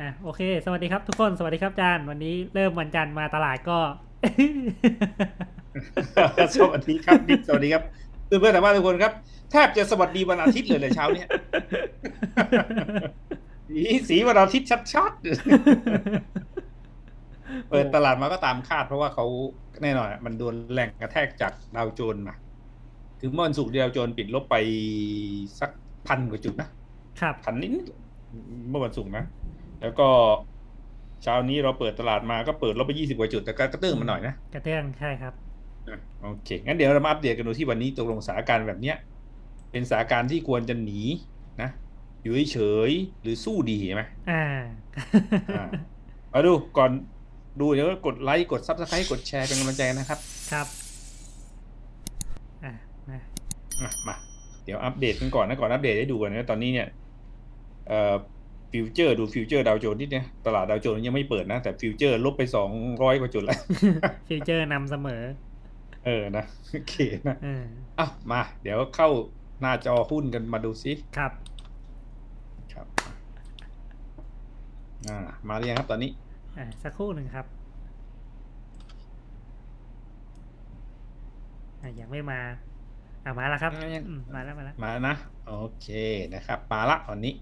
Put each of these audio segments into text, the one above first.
อะโอเค สวัสดีครับทุกคนสวัสดีครับอาจารย์วันนี้เริ่มวันจันทร์มาตลาดก็สวัสดีครับนิดสวัสดีครับเพื่อนเพื่อนๆทางบ้านทุกคนครับ แทบจะสวัสดีวันอาทิตย์เลยเลยเช้าเนี้ยสีสีวันอาทิตย์ชัดๆเปิดตลาดมาก็ตามคาด เพราะว่าเขาแน่นอนอะมันโดนแรงกระแทกจากดาวโจนส์มาคือเมื่อวันศุกร์ดาวโจนส์ปิดลบไปสักพันกว่าจุดนะครับพันนิดๆเมื่อวันศุกร์นะ แล้วก็เช้านี้เราเปิดตลาดมาก็เปิดลบไปยี่สิบกว่าจุดแต่ก็กระเตื้องมาหน่อยนะ กระเตื้องใช่ครับอะโอเค งั้นเดี๋ยวเรามาอัปเดตกันดูที่วันนี้ตกลงสถานการณ์แบบเนี้ย เป็นสถานการณ์ที่ควรจะหนีนะ อยู่เฉยๆหรือสู้ดีไหมอ่าอ่ามาดูก่อนดูเดี๋ยวก็กดไลค์กดซับสไครต์กดแชร์เป็นกำลังใจนะครับ ครับอะมาอะมา เดี๋ยวอัปเดตกันก่อนนะก่อนอัปเดตให้ดูกันนะตอนนี้เนี่ยเอ่อ ฟิวเจอร์ดูฟิวเจอร์ดาวโจนส์นิดเนี่ยตลาดดาวโจนส์ยังไม่เปิดนะ แต่ฟิวเจอร์ลบไปสองร้อยกว่าจุดแล้ว ฟิวเจอร์นำเสมอ เออนะโอเคนะอ่าอะมา เดี๋ยวเข้าหน้าจอหุ้นกันมาดูซิครับ ครับอ่ามาหรือยังครับตอนนี้ อ่าสักครู่หนึ่งครับอ่ายังไม่มาอ่ามาแล้วครับอ่ายัง อืมมาแล้วมาแล้ว มานะ โอเคนะครับ มาละวันนี้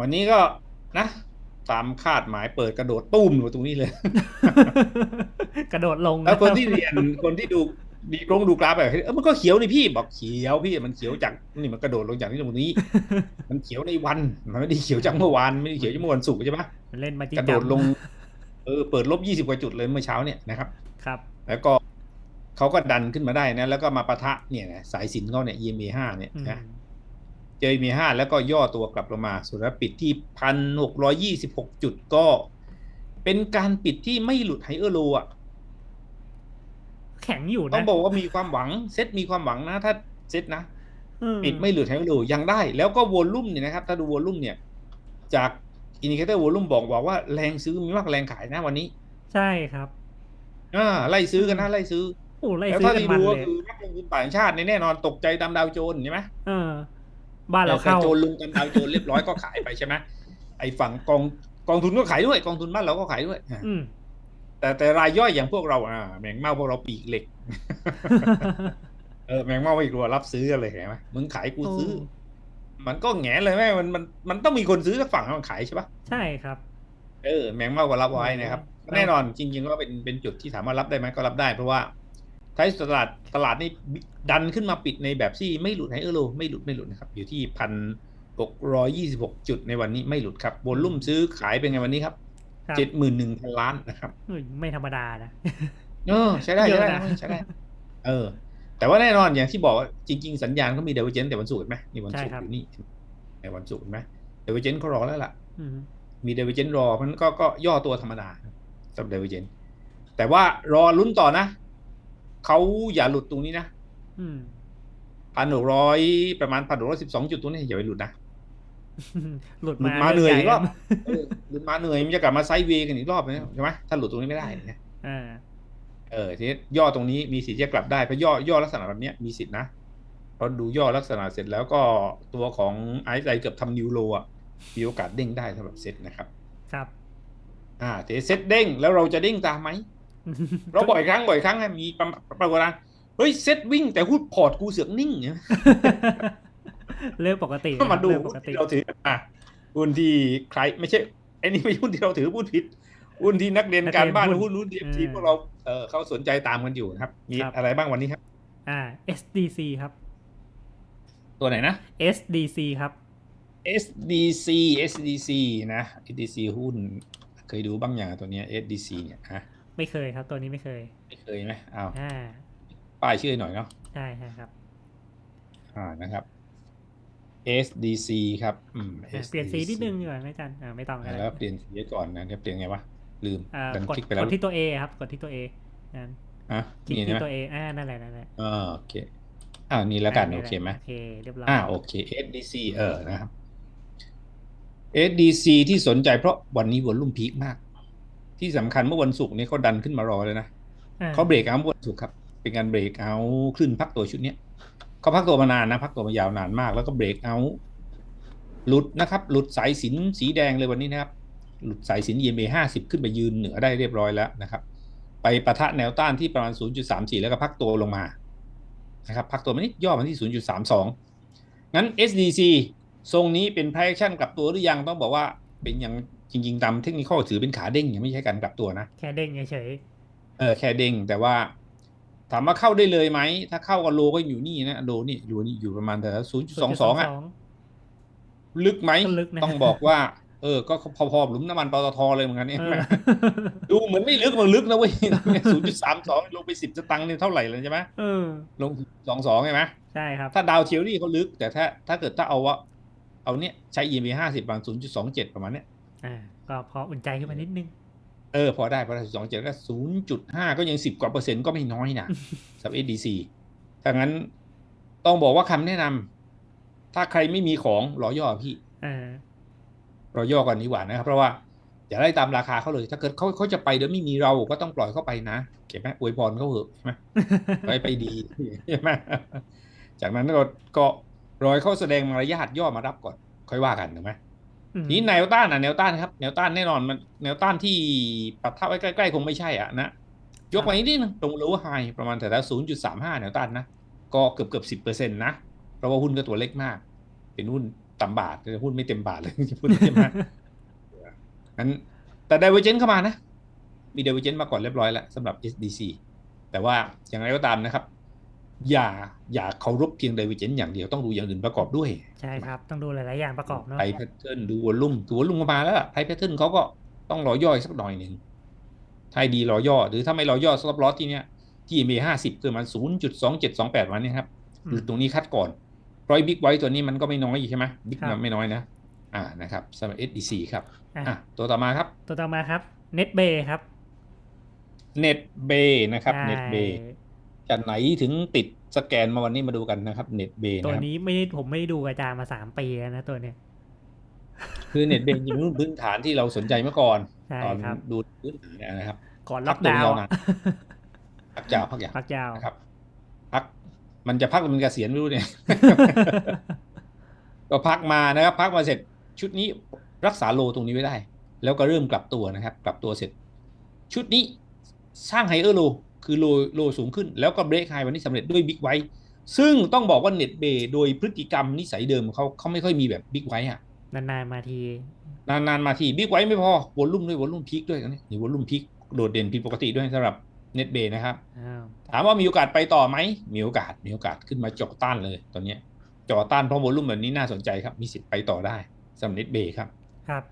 วันนี้ก็นะตามคาดหมายเปิดกระโดดตุ้มอยู่ตรงนี้เลย กระโดดลงแล้วคนที่ะรับเรียนคนที่ดูดีกรงดูกราฟแบบเออมันก็เขียวนี่พี่บอกเขียวพี่มันเขียวจากนี่มันกระโดดลงจากที่ตรงนี้ มันเขียวในวันมันไม่ได้เขียวจากเมื่อวานไม่ได้เขียวจากเมื่อวันศุกร์ใช่ไหมมันเล่นมาจีกระโดดลงเออเปิดลบยี่สิบกว่าจุดเลยเมื่อเช้าเนี่ยนะครับ ครับ แล้วก็เขาก็ดันขึ้นมาได้นะ แล้วก็มาปะทะเนี่ยนะสายสินเขาเนี่ย EMA ห้าเนี่ยอืมนะ เจอ EMA ห้าแล้วก็ย่อตัวกลับลงมาสุดแล้วปิดที่พันหกร้อยี่สิบหกจุดก็ เป็นการปิดที่ไม่หลุดไฮเออร์โลอะ แข็งอยู่ต้อนะงบอกว่ามีความหวัง เซตมีความหวังนะ ถ้าเซตนะอืปิดไม่หลุดไฮเออร์โลยังได้ แล้วก็วอลลุ่มเนี่ยนะครับ ถ้าดูวอลลุ่มเนี่ย จากอินดิเคเตอร์วอลลุ่มบอกบอกว่าแรงซื้อมีมากกว่าแรงขายนะวันนี้ ใช่ครับอ่าไล่ซื้อกันนะไล่ซื้อโอ้ไล่แล้วซื้อถ้ากันที่มันดูเลก็ยคือนักลงทุนต่างชาติเนี่ยแน่นอนตกใจตามดาวโจนส์ใช่ไหมเออ บ้านเราแต่เข้าโจรลุงกันดาวโจรเรียบร้อยก็ขายไปใช่ไหมไอ้ฝั่งกองกองทุนก็ขายด้วย กองทุนบ้านเราก็ขายด้วยอะอืมแต่แต่รายย่อยอย่างพวกเราอะแมงเม่าพวกเราปีกเหล็กเออแมงเม่าไม่กลัวรับซื้อกันเลยเห็นไหมมึงขายกูซื้อโอ้มันก็แหงนเลยแม่มันมันมันต้องมีคนซื้อสักฝั่งให้มันขายใช่ปะใช่ครับ เออแมงเม่าก็รับไว้นะครับอืมแน่นอนจริงๆก็เป็นเป็นจุดที่ถามว่ารับได้ไหมก็รับได้เพราะว่า ท้ายสุดตลาดตลาดนี่ดันขึ้นมาปิดในแบบที่ไม่หลุดให้เออโลไม่หลุดไม่หลุดนะครับ อยู่ที่พันหกร้อยี่สิบหกจุดในวันนี้ไม่หลุดครับวอลลุ่มซื้อขายเป็นไงวันนี้ครับครับเจ็ดหมื่นหนึ่งพันล้านนะครับเฮ้ยไม่ธรรมดานะเออใช้ได้เยใช้อะได้นะใช้ได้ เออ แต่ว่าแน่นอนอย่างที่บอกว่าจริง ๆ สัญญาณเขามีเดเวอเจนแต่วันศุกร์เห็นไหมนี่วันศุกร์ใช่ครับอยู่นี่ในวันศุกร์เห็นไหมเดเวอเจนเขารอแล้วล่ะอืมมีเดเวอเจนรอเพราะฉะนั้นก็ก็ย่อตัวธรรมดาสำหรับเดเวอเจนแต่ว่ารอลุ้นต่อนะ เขาอย่าหลุดตรงนี้นะอืมพันหกร้อยประมาณพันหกร้อยสิบสองจุดตรงนี้อย่าไปหลุดนะหลุดหลุมาดมาเหนื่อยอีกรอบใหญ่เออหลุดมาเหนื่อยมันจะกลับมาไซด์เวย์กันอีกรอบนะใช่ไหมถ้าหลุดตรงนี้ไม่ได้นะอ่าเออทีนี้ย่อตรงนี้มีสิทธิ์จะกลับได้เพราะย่อย่อลักษณะแบบเนี้ยมีสิทธินะเพราะดูย่อลักษณะเสร็จแล้วก็ตัวของไอซ์ไลเกือบทำนิวโลอะมีโอกาสเด้งได้สำหรับเซตนะครับ ครับ อ่าทีนี้เซตเด้งแล้วเราจะเด้งตามไหม เราบ่อยครั้งบ่อยครั้งอะมีประปรากฏการณ์เฮ้ยเซตวิ่งแต่หุ้นพอร์ตกูเสือกนิ่งเนี่ยเรื่องปกติก็มาดูเรื่องปหุ้นกติที่เราถืออะหุ้นที่ใครไม่ใช่ไอ้นี่ไม่ใช่หุ้นที่เราถือหุ้นผิดหุ้นที่นักเรียนการบ้านหุ้นหุ้นดีเอฟทีพวกเราเออเขาสนใจตามกันอยู่นะครับ มีอะไรบ้างวันนี้ครับ อ่า SDC ครับ ตัวไหนนะ SDC ครับ SDC SDC นะ SDC หุ้น เคยดูบ้างอย่างตัวเนี้ย SDC เนี่ยฮะ ไม่เคยครับ ตัวนี้ไม่เคย ไม่เคยไหมอ้าวอ่า ป้ายชื่อหน่อยเนาะใช่ใช่ครับ อ่านะครับ SDC ครับอืมอะเปลี่ยนสีนิดนึงดีกว่าไหมอาจันอ่าไม่ต้องก็อ่าได้แล้วเปลี่ยนสีก่อนนะเดี๋ยวเปลี่ยนไงวะลืมอ่าดันกดคลิกไปกแล้วดที่ตัว A ครับ กดที่ตัว A นั่นอะคลิกนี่ที่นะตัว A อ่านั่นแหละนั่นแหละอ่าโอเคอ่านี่แล้วกันอ่าโอเคไหมโอเคเรียบร้อยอ่าโอเค SDC เออนะครับ SDC ที่สนใจเพราะวันนี้วอลลุ่มพีคมาก ที่สำคัญเมื่อวันศุกร์นี้เขาดันขึ้นมารอเลยนะอ่าเขาเบรกเอาท์เมื่อวันศุกร์ครับ เป็นการเบรกเอาท์ขึ้นพักตัวชุดเนี้ยเขาพักตัวมานานนะพักตัวมายาวนานมาก แล้วก็เบรกเอาท์หลุดนะครับ หลุดสายสินสีแดงเลยวันนี้นะครับ หลุดสายสิน EMA 50 ขึ้นไปยืนเหนือได้เรียบร้อยแล้วนะครับ ไปประทะแนวต้านที่ประมาณ 0.34 แล้วก็พักตัวลงมานะครับพักตัวมานิดย่อมาที่ 0.32 งั้น SDC ทรงนี้เป็นไพแอคชั่นกลับตัวหรือยังต้องบอกว่าเป็นอย่าง จริง ๆ ตามเทคนิคถือเป็นขาเด้งยังไม่ใช่การกลับตัวนะแค่เด้งเฉยเออแค่เด้งแต่ว่าถามว่าเข้าได้เลยไหม ถ้าเข้ากับโลก็อยู่นี่นะโลนี่โลนี่อยู่ประมาณแต่ศูนย์ๆสองสองอะ0.22ลึกไหมก็ลึกนะต้องบอกว่า เออ ก็พอๆหลุมน้ำมันปตทเลยเหมือนกันเนี่ยเออดูเหมือนไม่ลึกมันลึกนะเว้ยศูนย์จุดสามสองลงไปสิบสตังค์เนี่ยเท่าไหร่เลยใช่ไหมเออลงสองสองใช่ไหมใช่ครับ ถ้าดาวเทียรี่เขาลึก แต่ถ้าถ้าเกิดถ้าเอาว่าเอาเนี้ยใช้ EMA ห้าสิบประมาณศูนย์จุดสองเจ็ดประมาณเนี้ย อ่าก็พออุ่นใจขึ้นมานิดนึง เออ พอได้พอได้สองเจ็ดก็ศูนย์จุดห้าก็ยังสิบกว่าเปอร์เซ็นต์ก็ไม่น้อยนะสำหรับ SDC ถ้างั้นต้องบอกว่าคำแนะนำถ้าใครไม่มีของรอย่อพี่เออรอย่อก่อนดีกว่านะครับ เพราะว่าอย่าได้ตามราคาเขาเลย ถ้าเกิดเขาเขาจะไปโดยไม่มีเราก็ต้องปล่อยเขาไปนะเก็บไหมอวยพรเขาเหอะใช่ไหมไปไปดีใช่ไหมจากนั้นก็ก็รอยเขาแสดงมารยาทย่อมารับก่อน ค่อยว่ากันถูกไหมอืม ทีนี้แนวต้านอะแนวต้านครับแนวต้านแน่นอนมันแนวต้านที่ปะทะไว้ใกล้ๆคงไม่ใช่อะนะยกมาอีกนิดนึงตรงโลว์ไฮประมาณแต่ละศูนย์จุดสามห้าแนวต้านนะก็เกือบเกือบสิบเปอร์เซ็นต์นะเพราะว่าหุ้นก็ตัวเล็กมาก เป็นหุ้นต่ำบาทหุ้นไม่เต็มบาทเลยพูดใช่ไหมงั้นแต่ไดเวอร์เจนเข้ามานะ มีไดเวอร์เจนมาก่อนเรียบร้อยแล้วสำหรับ SDC แต่ว่าอย่างไรก็ตามนะครับ อย่าอย่าเคารพเพียงไดเวอร์เจนอย่างเดียวต้องดูอย่างอื่นประกอบด้วย ใช่ครับ ต้องดูหลาย ๆ อย่างประกอบเนาะไทยแพทเทิร์นดูวอลลุ่มดูวอลลุ่มมาแล้วไทยแพทเทิร์นเขาก็ต้องรอย่อยสักหน่อยหนึ่งไทยดีรอย่อ หรือถ้าไม่รอย่อสต็อปลอสที่เนี้ยที่มีห้าสิบคือมันศูนย์จุดสองเจ็ดสองแปดวันนี้ครับอืหรือมตรงนี้คัดก่อนร้อยบิ๊กไว้ตัวนี้มันก็ไม่น้อยอีกใช่ไหมบิ๊กครับไม่น้อยนะ อ่านะครับสำหรับ SDC ครับอะอะตัวต่อมาครับ ตัวต่อมาครับ Net Bay ครับ Net Bay นะครับใช่ Net Bay จากไหนถึงติดสแกนมาวันนี้มาดูกันนะครับ Net Bay ตัวนะครับนี้ไม่ได้ผมไม่ได้ดูกระจายมาสามปีแล้วนะตัวเนี้ยคือ Net Bay จริงๆพื้นฐานที่เราสนใจเมื่อก่อนใช่ตอนครับดูพื้นฐานเนี่ยนะครับ ก่อนล็อกดาวพักตัวน์ยาวนานพักยาวพักยาวพักยาวนะครับ พักมันจะพักหรือมันเกษียณไม่รู้เนี่ยก็พักมานะครับ พักมาเสร็จชุดนี้รักษาโลตรงนี้ไว้ได้ แล้วก็เริ่มกลับตัวนะครับ กลับตัวเสร็จ ชุดนี้สร้างไฮเออร์โล คือโลโลสูงขึ้น แล้วก็เบรกไฮวันนี้สำเร็จด้วยบิ๊กไวซึ่งต้องบอกว่าเน็ตเบย์โดยพฤติกรรมนิสัยเดิมเขาเขาไม่ค่อยมีแบบบิ๊กไวอะนานๆมาทีนานๆมาทีบิ๊กไวไม่พอวอลลุ่มด้วยวอลลุ่มพีคด้วยกันนี่นี่วอลลุ่มพีคโดดเด่นผิดปกติด้วยสำหรับเน็ตเบย์นะครับอ้าวถามว่ามีโอกาสไปต่อไหมมีโอกาสมีโอกาสขึ้นมาเจาะต้านเลยตอนเนี้ยเจาะต้านเพราะวอลลุ่มแบบนี้น่าสนใจครับ มีสิทธิ์ไปต่อได้สำหรับเน็ตเบย์ครับครับ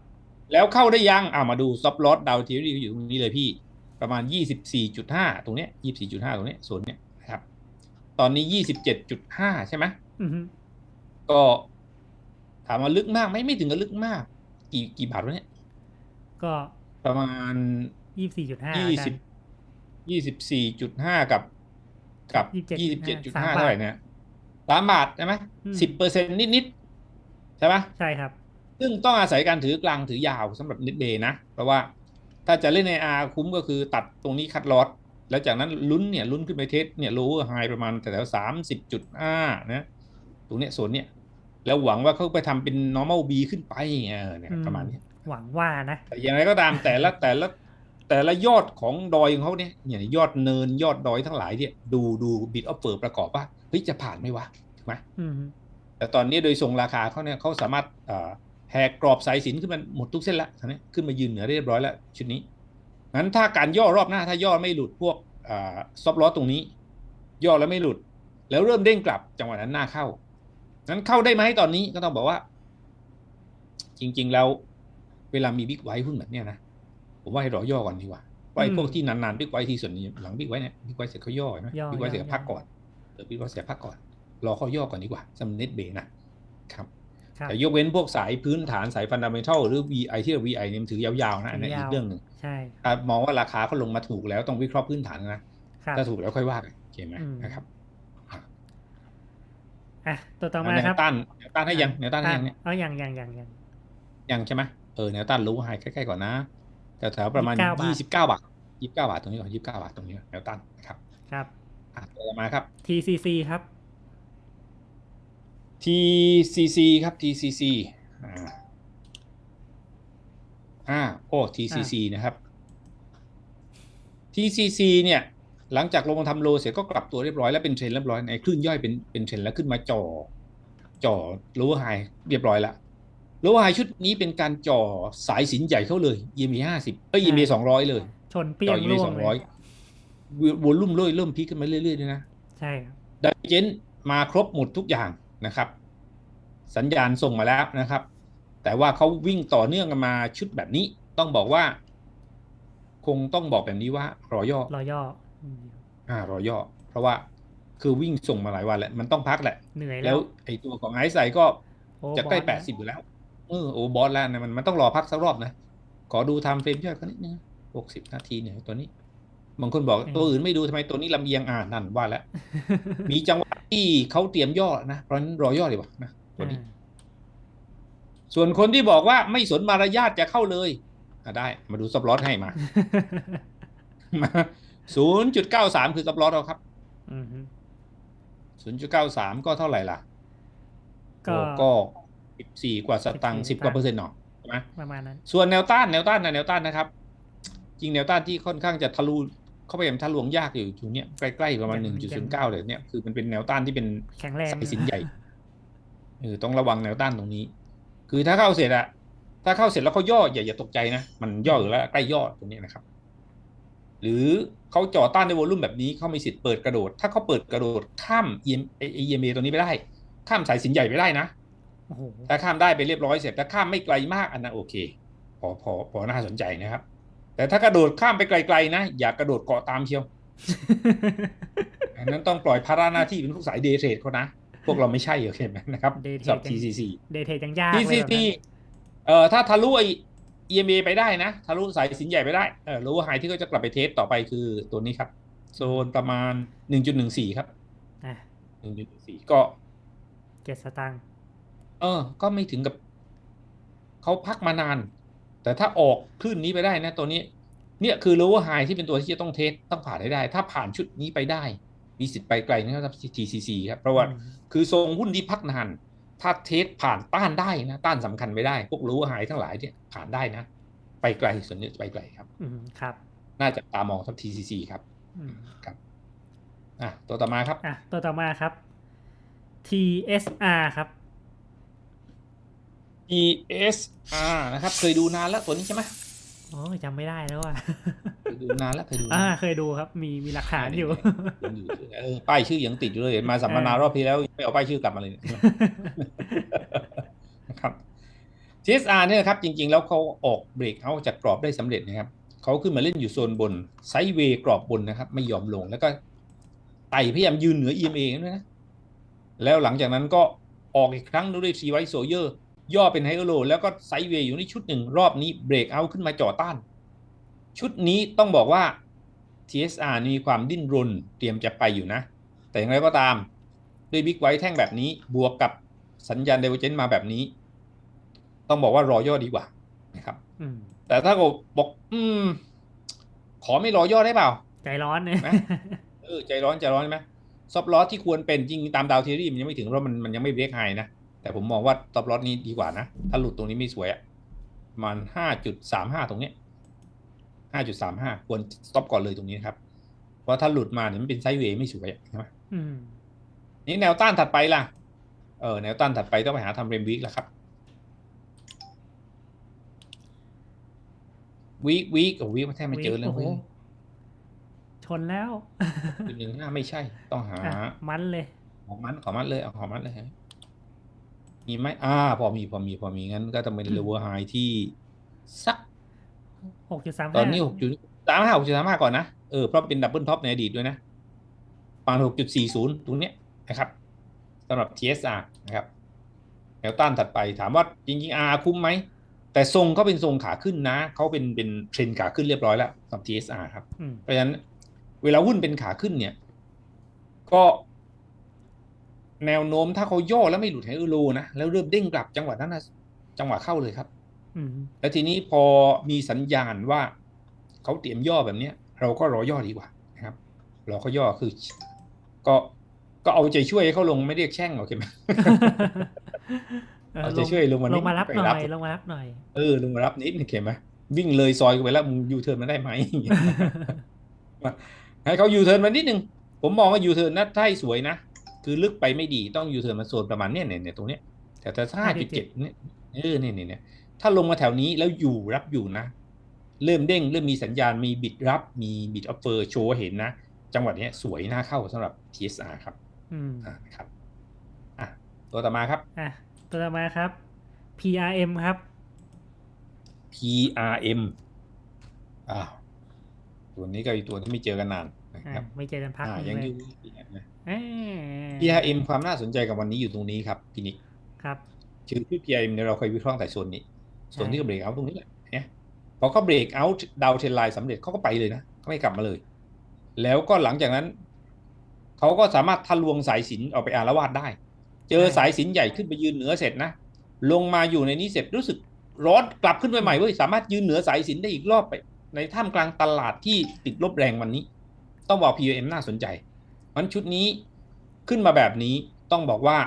แล้วเข้าได้ยังอ่ามาดูซับลอตดาวทีรีอยู่ตรงนี้เลยพี่ ประมาณ 24.5 ตรงเนี้ย24.5 ตรงเนี้ยส่วนเนี้ยนะครับ ตอนนี้ 27.5 ใช่ไหมอือฮึก็ถามว่าลึกมากไหมไม่ถึงกับลึกมาก กี่กี่บาทวะเนี่ย ก็ประมาณยี่สี่จุดห้ายี่สิบยี่สิบสี่จุดห้ากับกับยี่สิบเจ็ดจุดห้าเท่าไหร่เนี่ยสามบาทใช่ไหมสิบเปอร์เซ็นต์นิดๆใช่ไหมใช่ครับ ซึ่งต้องอาศัยการถือกลางถือยาวสำหรับนิดเดย์นะ เพราะว่า ถ้าจะเล่นในอาคุ้มก็คือตัดตรงนี้คัดลอตแล้วจากนั้นลุ้นเนี่ยลุ้นขึ้นไปเทสเนี่ยโลเวอร์ไฮประมาณแถวสามสิบจุดห้านะตรงเนี้ยโซนเนี้ยแล้วหวังว่าเขาไปทำเป็น normal B ขึ้นไปเออเนี่ยอืมประมาณเนี้ยหวังว่านะแต่อย่างไรก็ตามแต่ละแต่ละแต่ละยอดของดอยของเขาเนี่ยอย่างยอดเนินยอดดอยทั้งหลายเนี่ยดูดูบิดออฟเฟอร์ประกอบว่าเฮ้ยจะผ่านไหมวะถูกไหมอืมแต่ตอนนี้โดยทรงราคาเขาเนี่ยเขาสามารถเอ่อ แหกกรอบสายสินขึ้นมาหมดทุกเส้นละตอนนี้ขึ้นมายืนเหนือได้เรียบร้อยแล้วชุดนี้งั้นถ้าการย่อรอบหน้าถ้าย่อไม่หลุดพวกซอฟล้อตรงนี้ ย่อแล้วไม่หลุด แล้วเริ่มเด้งกลับจังหวะนั้นหน้าเข้างั้นเข้าได้ไหมตอนนี้ก็ต้องบอกว่า จริง ๆ แล้วเวลามีบิ๊กไวท์หุ้นแบบเนี้ยนะผมว่าให้รอย่อก่อนดีกว่าเพราะไอ้พวกที่นานๆบิ๊กไวท์ที่ส่วนนี้หลังบิ๊กไวท์เนี่ยบิ๊กไวท์เสร็จเขาย่อใช่ไหมย่อบิ๊กไวท์เสร็จย่อก็พักก่อนเออบิ๊กไวท์เสร็จพักก่อนรอเขาย่อก่อนดีกว่าสำหรับเน็ตเบนะ ครับครับ แต่ยกเว้นพวกสายพื้นฐานสายฟันดัมเ n ทัลหรือ VI ที่ VI เนี่ยมันถือยาวๆนะอันนั้นอีกเรื่องหนึ่งใช่ถ้ามองว่าราคาเขาลงมาถูกแล้วต้องวิเคราะห์พื้นฐานนะครับถ้าถูกแล้วค่อยว่ากันโอเคไหมอืมนะครับอะตัวต่อมาแนครัวบต้านแนวต้านให้ยังแนวต้านให้ยังเนี่ยเอาอย่างอย่างอย่างอย่างยังใช่ไหมเออแนวต้านรู้ไฮใกล้ๆก่อนนะแต่แถวๆประมาณ29บาทยี่สิบเก้าบาทยี่สิบเก้าบาทตรงนี้ก่อนยี่สิบเก้าบาทตรงนี้ก่อนแนวต้านนะครับ ครับอะต่อมาครับ TCC ครับ TCC ครับ TCC อ่าอ่าโอ้ TCC นะครับ TCC เนี่ย หลังจากลงมาทำโลเสร็จก็กลับตัวเรียบร้อยแล้วเป็นเทรนด์เรียบร้อยในคลื่นย่อยเป็นเป็นเทรนด์แล้วขึ้นมาจ่อจ่อโลว์ไฮเรียบร้อยละโลว์ไฮชุดนี้เป็นการจ่อสายสินใหญ่เข้าเลย EMA ห้าสิบเอ้ย EMA สองร้อยเลย ชนเปี้ยจ่อง EMA ร่วสงองเลร้อยยวอลลุ่มเลยเริ่มพีคขึ้นมาเรื่อยๆด้วยนะ ใช่ครับไดเจนมาครบหมดทุกอย่าง นะครับ สัญญาณส่งมาแล้วนะครับ แต่ว่าเขาวิ่งต่อเนื่องกันมาชุดแบบนี้ ต้องบอกว่า คงต้องบอกแบบนี้ว่ารอย่อรอย่ออืมอ่ารอย่อ เพราะว่าคือวิ่งส่งมาหลายวันแล้วมันต้องพักแหละเหนื่อยแล้แล้ววไอตัวของไอซ์ใส่ก็โอ้จะใกล้บอสแปดสิบอยู่แล้วเออโอ้บอสแล้วนะมันมันต้องรอพักสักรอบนะ ขอดูไทม์เฟรมย่อยกันนิดนึงหกสิบนาทีเนี่ยตัวนี้ บางคนบอกตัวอื่นไม่ดูทำไมตัวนี้ลำเอียงอ่านั่นว่าแล้วมีจังหวะที่เขาเตรียมย่อนะเพราะฉะนั้นรอย่อดีกว่านะตัวนี้ ส่วนคนที่บอกว่าไม่สนมารยาทจะเข้าเลยอะได้ มาดูซับลอตให้มามาศูนย์จุดเก้าสามคือซับลอตเราครับอืมฮึศูนย์จุดเก้าสามก็เท่าไหร่ล่ะ ก็ก็สิบสี่กว่าสตังค์14สิบกว่าเปอร์เซ็นต์หน่อยใช่ไหมประมาณนั้น ส่วนแนวต้านแนวต้านนะแนวต้านนะครับ จริงแนวต้านที่ค่อนข้างจะทะลุ เข้าไปยังทะลวงยากอยู่อยู่เนี่ยใกล้ๆประมาณหนึ่งจุดศูนย์เก้าเลยเนี่ยคือมันเป็นแนวต้านที่เป็นแข็งแรงสายสินใหญ่เออต้องระวังแนวต้านตรงนี้ คือถ้าเข้าเสร็จอะถ้าเข้าเสร็จแล้วเขาย่ออย่าอย่าตกใจนะ มันย่ออยู่แล้วใกล้ย่อตรงนี้นะครับ หรือเขาจ่อต้านในวอลลุ่มแบบนี้เขามีสิทธิ์เปิดกระโดด ถ้าเขาเปิดกระโดดข้าม EM EMA ตัวนี้ไปได้ ข้ามสายสินใหญ่ไปได้นะโอ้โหถ้าข้ามได้ไปเรียบร้อยเสร็จถ้าข้ามไม่ไกลมากอันนั้นโอเค พอพอพอน่าสนใจนะครับ แต่ถ้ากระโดดข้ามไปไกลๆนะ อย่ากระโดดเกาะตามเชียวอันนั้นต้องปล่อยภาระหน้าที่เป็นพวกสายเดย์เทรดเขานะ พวกเราไม่ใช่โอเคไหมนะครับ Day trade สำหรับยัง TCC เดทเทยังยากเลยแบบ TCC นั้นเอ่อถ้าทะลุไอ EMA ไปได้นะ ทะลุสายสินใหญ่ไปได้เออรู้ว่าไฮที่เขาจะกลับไปเทสต่อไปคือตัวนี้ครับ โซนประมาณ1.14ครับอะ1.14ก็เจ็ดสตางค์เออ ก็ไม่ถึงกับ เขาพักมานาน แต่ถ้าออกคลื่นนี้ไปได้นะตัวนี้ เนี่ยคือ lower high ที่เป็นตัวที่จะต้องเทสต้องผ่านให้ได้ ถ้าผ่านชุดนี้ไปได้ มีสิทธิ์ไปไกลนะครับ TCC ครับเพราะว่าอืมคือทรงหุ้นที่พักนานถ้าเทสผ่านต้านได้นะ ต้านสำคัญไม่ได้ พวก lower high ทั้งหลายเนี่ยผ่านได้นะ ไปไกลส่วนนี้ไปไกลครับอืมครับ น่าจะตามองครับ TCC ครับอืมครับอะตัวต่อมาครับอะตัวต่อมาครับ TSR ครับ ESR นะครับ เคยดูนานแล้วตัวนี้ใช่ไหมโอ้ยจำไม่ได้แล้วอะเคยดูนานแล้วเคยดูอ่านานเคยดูครับ มีมีหลักฐานอยู่ยังอยู่เออป้ายชื่อยังติดอยู่เลยมาสัมมนารอบที่แล้วไม่เอาป้ายชื่อกลับมาเลยเนี่ยนะครับ TSR เนี่ยนะครับ จริง ๆ แล้วเขาออกเบรกเอาจากกรอบได้สำเร็จนะครับเขาขึ้นมาเล่นอยู่โซนบนไซด์เวย์กรอบบนนะครับ ไม่ยอมลงแล้วก็ไต่พยายามยืนเหนือ EMA ด้วยนะแล้วหลังจากนั้นก็ออกอีกครั้งด้วยซีไวโซเยอร์ ย่อเป็นไฮโลแล้วก็ไซด์เวย์อยู่ในชุดหนึ่งรอบนี้เบรกเอาขึ้นมาจ่อต้าน ชุดนี้ต้องบอกว่า TSR มีความดิ้นรนเตรียมจะไปอยู่นะ แต่อย่างไรก็ตามด้วยบิ๊กไวท์แท่งแบบนี้บวกกับสัญญาณเดเวอเจนมาแบบนี้ ต้องบอกว่ารอย่อดีกว่านะครับอืมแต่ถ้าก็บอก อืม ขอไม่รอย่อได้เปล่า ใจร้อนเนี่ยไหมเออใจร้อนใจร้อนใช่ไหมซอฟลอสที่ควรเป็นจริงตามดาวเทอรี่มันยังไม่ถึงเพราะมันมันยังไม่เบรกไฮนะ แต่ผมมองว่าซอฟลอสนี้ดีกว่านะ ถ้าหลุดตรงนี้ไม่สวยอะประมันห้าจุดสามห้าตรงเนี้ยห้าจุดสามห้าควรสต็อปก่อนเลยตรงนี้นะครับ เพราะถ้าหลุดมาเนี่ยมันเป็นไซด์เวย์ไม่สวยอะใช่ไหมอืมนี่แนวต้านถัดไปล่ะ เออแนวต้านถัดไปต้องไปหาทำเรมวีคแล้วครับวีควีคโอ้วีคแทบไม่เจอเลยโอ้โหเว้ยชนแล้วจุดหนึ่งห้าไม่ใช่ ต้องหาอะมันเลย ขอมันขอมันเลยเอาขอมันเลยฮะ มีไหมอ่า พอมีพอมีพอมีงั้นก็จะเป็นเลเวอร์ไฮที่สักหกจุดสามตอนนี้หกจุดสามห้าหกจุดสามห้าก่อนนะ เออเพราะเป็นดับเบิลท็อปในอดีตด้วยนะประมาณหกจุดสี่ศูนย์ตรงเนี้ยนะครับสำหรับ TSR นะครับแนวต้านถัดไปถามว่าจริงๆ R คุ้มไหม แต่ทรงเขาเป็นทรงขาขึ้นนะ เขาเป็นเป็นเทรนขาขึ้นเรียบร้อยแล้วสำหรับ TSR ครับอืมเพราะฉะนั้นเวลาหุ้นเป็นขาขึ้นเนี่ย ก็ แนวโน้มถ้าเขาย่อแล้วไม่หลุดไฮเออร์โลนะแล้วเริ่มเด้งกลับจังหวะนั้นนะจังหวะเข้าเลยครับอืมแล้วทีนี้พอมีสัญญาณว่าเขาเตรียมย่อแบบเนี้ย เราก็รอย่อดีกว่านะครับเราก็ย่อคือ ก็ก็เอาใจช่วยให้เขาลงไม่เรียกแช่งโอเคไหมเอาใจช่วยลงมานิดลงมารับหน่ไปรัอบยลงมารับหน่อยเออลงมารับนิดนึงโอเคไหมวิ่งเลยซอยไปแล้วมึงยูเทิร์นมาได้ไหมให้เขายูเทิร์นมานิดนึงผมมองว่ายูเทิร์นนะถ้าให้สวยนะ คือลึกไปไม่ดีต้องยูเทิร์นมาโซนประมาณเนี้ยเนี่ยเนี่ยตรงเนี้ยแต่ถ้าห้าจุดเจ็ดเนี่ยเออเนี่ยเนี่ยเนี่ยถ้าลงมาแถวนี้แล้วอยู่รับอยู่นะ เริ่มเด้งเริ่มมีสัญญาณมีบิดรับมีบิดออฟเฟอร์โชว์ให้เห็นนะ จังหวะเนี้ยสวยน่าเข้าสำหรับ TSR ครับอืมอ่านะครับอะตัวต่อมาครับอะตัวต่อมาครับ PRM ครับ PRM อ่าตัวนี้ก็อีกตัวที่ไม่เจอกันนานนะอะครับ ไม่เจอกันพักอ่าหนึ่ยังเลอยยู่นะอ่า PRM ความน่าสนใจกับวันนี้อยู่ตรงนี้ครับพี่นิกครับชื่อที่ PRM เนี่ยเราเคยวิเคราะห์แต่โซนนี้ใช่ส่วนที่ก็เบรกเอาตรงนี้แหละเนี่ยพอเขาเบรกเอาดาวเทนไลน์สำเร็จเขาก็ไปเลยนะเขาไม่กลับมาเลย แล้วก็หลังจากนั้น เขาก็สามารถทะลวงสายสินออกไปอารวาสได้ เจอสายสินใหญ่ขึ้นไปยืนเหนือเสร็จนะลงมาอยู่ในนี้เสร็จรู้สึกร้อนกลับขึ้นไปใหม่เว้ยสามารถยืนเหนือสายสินได้อีกรอบไป ในท่ามกลางตลาดที่ติดลบแรงวันนี้ ต้องบอก POM น่าสนใจ มันชุดนี้ขึ้นมาแบบนี้ต้องบอกว่า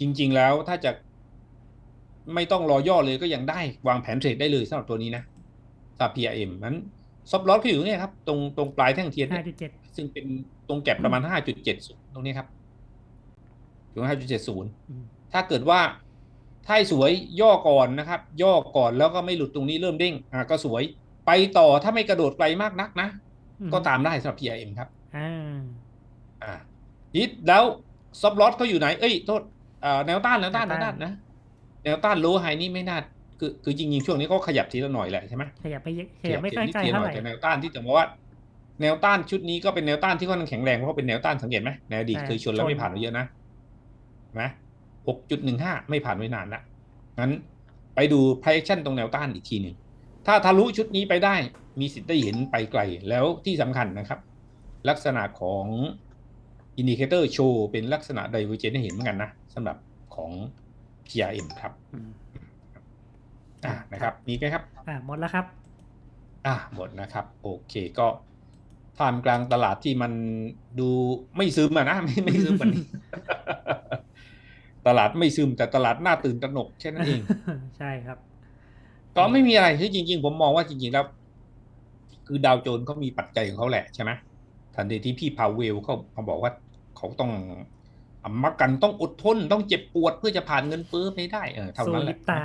จริง ๆ แล้วถ้าจะไม่ต้องรอย่อเลยก็ยังได้วางแผนเทรดได้เลยสำหรับตัวนี้นะสำหรับ PRM นั้นซอฟต์ลอสก็อยู่เนี่ยครับ ตรงตรงปลายแท่งเทียนห้าเนี่ยจุดเจ็ดซึ่งเป็นตรงแก็บประมาณ 5.70 ตรงนี้ครับตรง5.70 ถ้าเกิดว่าถ้าให้สวยย่อก่อนนะครับ ย่อก่อนแล้วก็ไม่หลุดตรงนี้เริ่มเด้งอ่าก็สวยไปต่อถ้าไม่กระโดดไกลมากนักนะ ก็ตามได้สำหรับ PRM ครับ อ่า อ่ายิดแล้วซอฟต์ลอสเขาอยู่ไหน เอ้ยโทษอ่าแนวต้านแนวต้านแนแนววต้าต้าน นนะแนวต้านโลไฮนี่ไม่น่าคือคือจริงๆช่วงนี้ก็ขยับทีละหน่อยแหละใช่ไหมขยับไปเยอะขยับไม่ทีใกล้ละนิดไกลทีละหเท่าน่อไหยร่ แต่แนวต้านที่แต่ว่า แนวต้านชุดนี้ก็เป็นแนวต้านที่ค่อนข้างแข็งแรงเพราะเป็นแนวต้านสังเกตไหมในอดีตเคยชนแล้วไม่ผ่านมาเยอะนะเห็นไหมหกจุดหนึ่งห้าไม่ผ่านไว้นานละงั้นไปดู projection ตรงแนวต้านอีกทีหนึ่งถ้าทะลุชุดนี้ไปได้มีสิทธิ์ได้เห็นไปไกลแล้วที่สำคัญนะครับ ลักษณะของอินดิเคเตอร์โชว์เป็นลักษณะไดเวอร์เจนให้เห็นเหมือนกันนะสำหรับของ PRM ครับอืมอ่านะครับมีไหมครับอ่าหมดแล้วครับ อ่าหมดนะครับ โอเคก็ท่ามกลางตลาดที่มันดูไม่ซึมอะนะไม่ไม่ซึมมันตลาดไม่ซึมแต่ตลาดน่าตื่นตระหนกแค่นั้นเอง ใช่ครับ ก็ไม่มีอะไรที่จริง ๆ ผมมองว่าจริง ๆ แล้ว คือดาวโจนส์เขามีปัจจัยของเขาแหละใช่ไหม ทันทีที่พี่พาวเวลเขาเขาบอกว่าเขาต้องอำมกันต้องอดทนต้องเจ็บปวดเพื่อจะผ่านเงินเฟ้อไปได้เออเท่าโซนั้นแหลิละปตา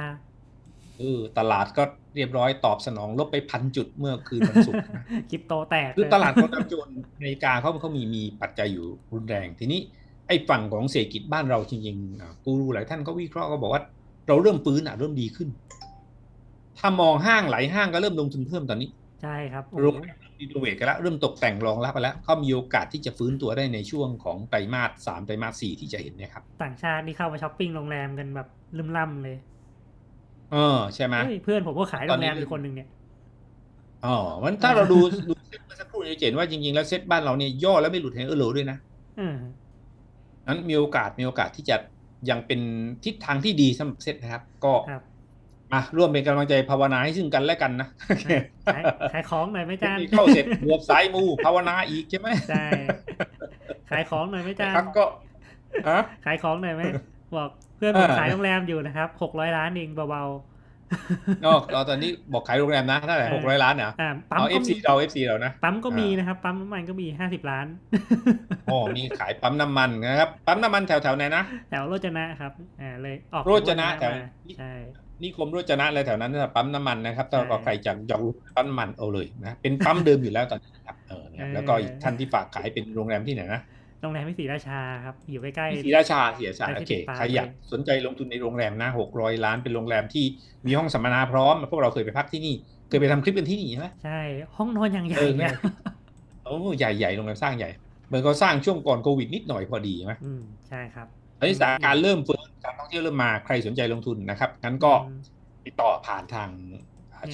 เออตลาดก็เรียบร้อยตอบสนองลบไปพันจุดเมื่อคืนวันศุกร์นะคริปโตแตกคือเยตลาดของดาวโจนส์อเมริกาเขาเขามีมีปัจจัยอยู่รุนแรงทีนี้ไอ้ฝั่งของเศรษฐกิจบ้านเราจริงๆอะกูรูหลายท่านก็วิเคราะห์ก็บอกว่า เราเริ่มฟื้นอะเริ่มดีขึ้น ถ้ามองห้างหลายห้างก็เริ่มลงทุนเพิ่มตอนนี้ ใช่ครับโอ้โรงโหแรม รีโนเวทกันแล้วเริ่มตกแต่งรองรับไปแล้วเขามีโอกาสที่จะฟื้นตัวได้ในช่วงของไตรมาสสามไตรมาสสี่ที่จะเห็นเนะครับ ต่างชาตินี่เข้ามาช้อปปิ้งโรงแรมกันแบบลืมล่ำเลย เออใช่ไหมเฮ้ยเพื่อนผมก็ขายโรงแรมตอนนี้อยู่คนหนึ่งเนี่ยอ๋อมันถ้าเราดูดูเซ็ตเมื่อสักครู่จะเห็นว่าจริงๆ แล้วเซ็ตบ้านเราเนี่ยย่อแล้วไม่หลุดแฮงเออร์โลด้วยนะอืมนั้นมีโอกาสมีโอกาสที่จะยังเป็นทิศทางที่ดีสำหรับเซตนะครับ ก็ครับ มาร่วมเป็นกำลังใจภาวนาให้ซึ่งกันและกันนะขายขายของหน่อยไหมจานเทคนิคเข้าเสร็จบวกสายมูภาวนาอีกใช่ไหมใช่ขายของหน่อยไหมจานครับก็ฮะขายของหน่อยไหมบอกเพื่อนผมอ่าขายโรงแรมอยู่นะครับหกร้อยล้านเองเบา อ๋อเราตอนนี้บอกขายโรงแรมนะเท่าไหร่เออหกร้อยล้านเหรอๆอ่าปั๊มเอาเอก็ฟมีซีเราเอฟซีเรานะ ปั๊มก็มีอ่านนะครับ ปั๊มน้ำมันก็มีห้าสิบล้านอ๋อมีขายปั๊มน้ำมันนะครับ ปั๊มน้ำมันแถวแถวๆไหนนะ แถวโรจนะครับ อ่าเลยออกโรจนะแถวมาใช่นิคมโรจนะอะไรแถวนั้นนะปั๊มน้ำมันนะครับถ้าใช่ก็ใครจากยองปั๊มน้ำมันเอาเลยนะ เป็นปั๊มเดิมอยู่แล้วตอนนี้ครับเออนะครับเออแล้วก็อีกท่านที่ฝากขายเป็นโรงแรมที่ไหนนะ โรงแรมที่ศรีราชาครับ อยู่ใกล้ที่ศรีราชาศรีราชาใช่โอที่เคติดตามใครอยากเลยสนใจลงทุนในโรงแรมนะหกร้อยล้านเป็นโรงแรมที่มีห้องสัมมนาพร้อม พวกเราเคยไปพักที่นี่ เคยไปทำคลิปกันที่นี่ใช่ไหมๆใช่ ห้องนอนอย่างใหญ่เออเนี่ยโอ้ใหญ่ใหญ่ๆโรงแรมสร้างใหญ่เหมือนเขาสร้างช่วงก่อนโควิดนิดหน่อยพอดีใช่ไหมอืมใช่ครับตอนนี้สถานการณ์เริ่มฟื้นการท่องเที่ยวเริ่มมาใครสนใจลงทุนนะครับงั้นก็อืมติดต่อผ่านทาง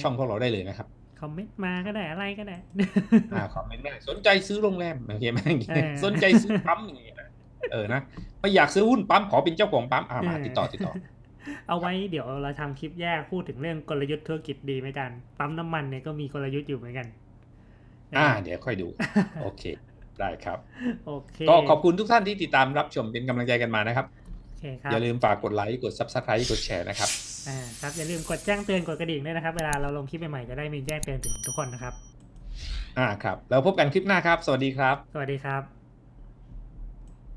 ช่องพวกเราได้เลยนะครับ คอมเมนต์มาก็ได้อะไรก็ได้อ่าคอมเมนต์ได้สนใจซื้อโรงแรมโอเคไหมเออสนใจซื้อปั๊มอย่างเงี้ยนะเออนะไม่อยากซื้อหุ้นปั๊มขอเป็นเจ้าของปั๊มอ่ามาติดต่อติดต่อ เอาไว้เดี๋ยวเราทำคลิปแยกพูดถึงเรื่องกลยุทธ์ธุรกิจดีไหมจันปั๊มน้ำมันเนี่ยก็มีกลยุทธ์อยู่เหมือนกัน อ่า เดี๋ยวค่อยดู โอเค ได้ครับ โอเค ก็ขอบคุณทุกท่านที่ติดตามรับชมเป็นกำลังใจกันมานะครับโอเคครับอย่าลืมฝากกดไลค์กด Subscribe กดแชร์นะครับอ่าครับอย่าลืมกดแจ้งเตือนกดกระดิ่งด้วยนะครับ เวลาเราลงคลิปใหม่ๆจะได้มีแจ้งเตือนถึงทุกคนนะครับอ่าครับแล้วพบกันคลิปหน้าครับ สวัสดีครับ สวัสดีครับ